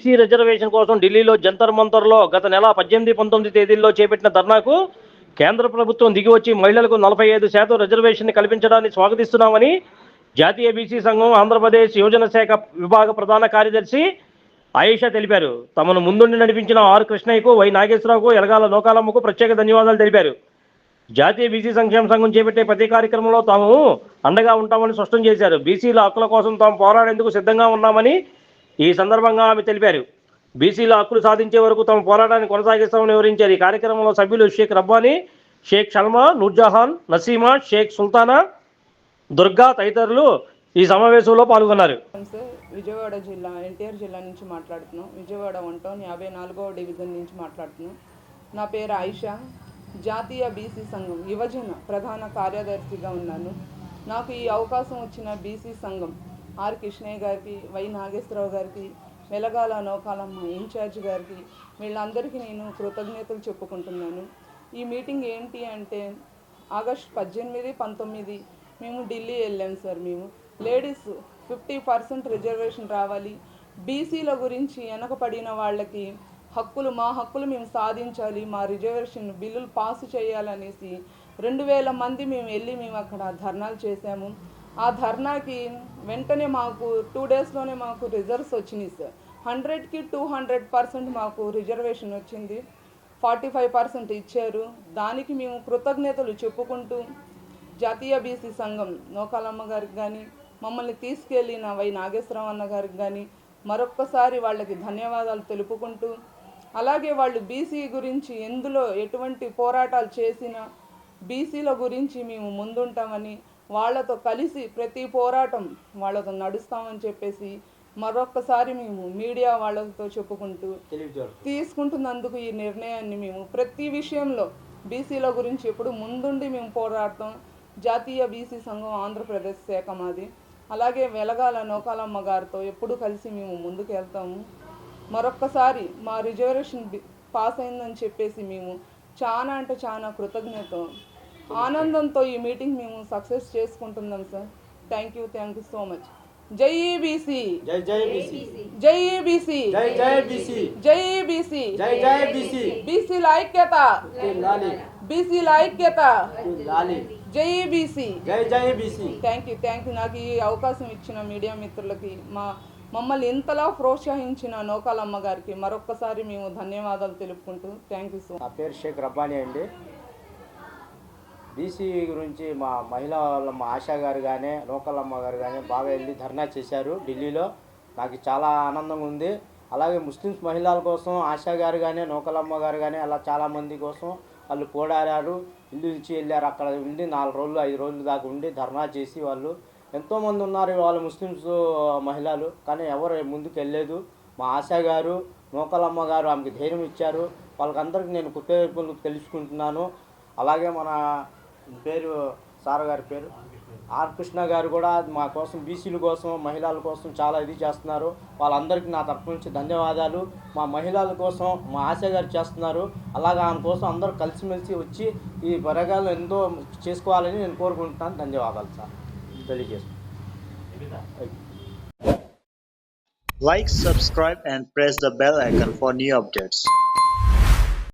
BC reservation కోసం ఢిల్లీలో జంతర్ మంతర్లో గత నెల పద్దెనిమిది పంతొమ్మిది తేదీల్లో చేపట్టిన ధర్నాకు కేంద్ర ప్రభుత్వం దిగివచ్చి మహిళలకు నలభై ఐదు శాతం రిజర్వేషన్ కల్పించడాన్ని స్వాగతిస్తున్నామని జాతీయ బీసీ సంఘం ఆంధ్రప్రదేశ్ యువజన శాఖ విభాగ ప్రధాన కార్యదర్శి ఆయేషా తెలిపారు. తమను ముందుండి నడిపించిన ఆర్ కృష్ణయ్యకు వై నాగేశ్వరరావుకు ఎలగాల లోకాలమ్మకు ప్రత్యేక ధన్యవాదాలు తెలిపారు. జాతీయ బీసీ సంక్షేమ సంఘం చేపట్టే ప్రతి కార్యక్రమంలో తాము అండగా ఉంటామని స్పష్టం చేశారు. బీసీల హక్కుల కోసం తాము పోరాడేందుకు సిద్ధంగా ఉన్నామని ఈ సందర్భంగా ఆమె తెలిపారు బీసీల హక్కులు సాధించే వరకు తమ పోరాటాన్ని కొనసాగిస్తామని వివరించారు. ఈ కార్యక్రమంలో సభ్యులు షేక్ రబ్బానీ షేక్ షల్మా నూర్జహాన్ నసీమా షేక్ సుల్తానా దుర్గా తదితరులు ఈ సమావేశంలో పాల్గొన్నారు. విజయవాడ జిల్లా ఎన్టీఆర్ జిల్లా నుంచి మాట్లాడుతున్నాం. విజయవాడ వన్ టౌన్ యాభై నాలుగవ డివిజన్ నుంచి మాట్లాడుతున్నాం. నా పేరు ఆయిషా. జాతీయ బీసీ సంఘం యువజన ప్రధాన కార్యదర్శిగా ఉన్నాను. నాకు ఈ అవకాశం వచ్చిన బీసీ సంఘం ఆర్ కృష్ణయ్య గారికి వై నాగేశ్వరరావు గారికి వెలగాల నౌకాలమ్మ ఇన్ఛార్జ్ గారికి వీళ్ళందరికీ నేను కృతజ్ఞతలు చెప్పుకుంటున్నాను. ఈ మీటింగ్ ఏంటి అంటే ఆగస్ట్ పద్దెనిమిది పంతొమ్మిది మేము ఢిల్లీ వెళ్ళాం సార్ మేము. లేడీస్ ఫిఫ్టీ పర్సెంట్ రిజర్వేషన్ రావాలి. బీసీల గురించి వెనకపడిన వాళ్ళకి హక్కులు మా హక్కులు మేము సాధించాలి మా రిజర్వేషన్ బిల్లులు పాస్ చేయాలనేసి రెండు వేల మంది మేము వెళ్ళి మేము అక్కడ ధర్నాలు చేశాము. ఆ ధర్నాకి వెంటనే మాకు టూ డేస్లోనే మాకు రిజల్ట్స్ వచ్చినాయి సార్. హండ్రెడ్కి టూ హండ్రెడ్ పర్సెంట్ మాకు రిజర్వేషన్ వచ్చింది. ఫార్టీ ఫైవ్ పర్సెంట్ ఇచ్చారు. దానికి మేము కృతజ్ఞతలు చెప్పుకుంటూ జాతీయ బీసీ సంఘం నోకాలమ్మ గారికి కానీ మమ్మల్ని తీసుకెళ్ళిన వై నాగేశ్వరం అన్న గారికి కానీ మరొక్కసారి వాళ్ళకి ధన్యవాదాలు తెలుపుకుంటూ అలాగే వాళ్ళు బీసీ గురించి ఎందులో ఎటువంటి పోరాటాలు చేసినా బీసీల గురించి మేము ముందుంటామని వాళ్ళతో కలిసి ప్రతి పోరాటం వాళ్ళతో నడుస్తామని చెప్పేసి మరొక్కసారి మేము మీడియా వాళ్ళతో చెప్పుకుంటూ తీసుకుంటున్నందుకు ఈ నిర్ణయాన్ని మేము ప్రతి విషయంలో బీసీల గురించి ఎప్పుడు ముందుండి మేము పోరాడతాం. జాతీయ బీసీ సంఘం ఆంధ్రప్రదేశ్ శాఖ మాది. అలాగే వెలగాల నౌకాలమ్మ గారితో ఎప్పుడు కలిసి మేము ముందుకు వెళ్తాము మరొక్కసారి మా రిజర్వేషన్ పాస్ అయిందని చెప్పేసి మేము చాలా అంటే చాలా కృతజ్ఞత ఆనందంతో ఈ మీటింగ్ మేము సక్సెస్ చేసుకుంటున్నాం sir. Thank you thank you so much జై బీసీ జై జై బీసీ జై బీసీ జై జై బీసీ జై బీసీ జై జై బీసీ బీసీల ఐక్యత లాలి. బీసీల ఐక్యత. లాలి. జై బీసీ జై జై BC thank you thank you నాకు ఈ అవకాశం ఇచ్చిన మీడియా మిత్రులకి మా మమ్మల్ని ఇంతలా ప్రోత్సహించిన నౌకాలమ్మ గారికి మరొక్కసారి మేము ధన్యవాదాలు తెలుపుకుంటూ థ్యాంక్ యూ సో నా పేరు షేక్ రబ్బానీ అండి. బీసీ గురించి మా మహిళా ఆశా గారు కానీ లోకలమ్మ గారు కానీ బాగా వెళ్ళి ధర్నా చేశారు ఢిల్లీలో. నాకు చాలా ఆనందంగా ఉంది. అలాగే ముస్లిమ్స్ మహిళల కోసం ఆశా గారు కానీ నూకలమ్మ గారు కానీ అలా చాలామంది కోసం వాళ్ళు పోరాడారు. ఇల్లు నుంచి వెళ్ళారు. అక్కడ ఉండి నాలుగు రోజులు ఐదు రోజులు దాకా ఉండి ధర్నా చేసి వాళ్ళు ఎంతోమంది ఉన్నారు వాళ్ళు ముస్లిమ్స్ మహిళలు. కానీ ఎవరు ముందుకు వెళ్ళలేదు. మా ఆశా గారు నూకలమ్మ గారు ఆమెకి ధైర్యం ఇచ్చారు. వాళ్ళకందరికీ నేను కృతజ్ఞతలు తెలుసుకుంటున్నాను. అలాగే మన పేరు సార్ గారి పేరు? ఆర్ కృష్ణ గారు కూడా మా కోసం బీసీల కోసం మహిళల కోసం చాలా ఇది చేస్తున్నారు. వాళ్ళందరికీ నా తరపు నుంచి ధన్యవాదాలు. మా మహిళల కోసం మా ఆశ గారు చేస్తున్నారు. అలాగే ఆమె కోసం అందరూ కలిసిమెలిసి వచ్చి ఈ పరగాలు ఎంతో చేసుకోవాలని నేను కోరుకుంటున్నాను. ధన్యవాదాలు సార్. తెలియజేస్తాను Like, subscribe, and press the bell icon for new updates.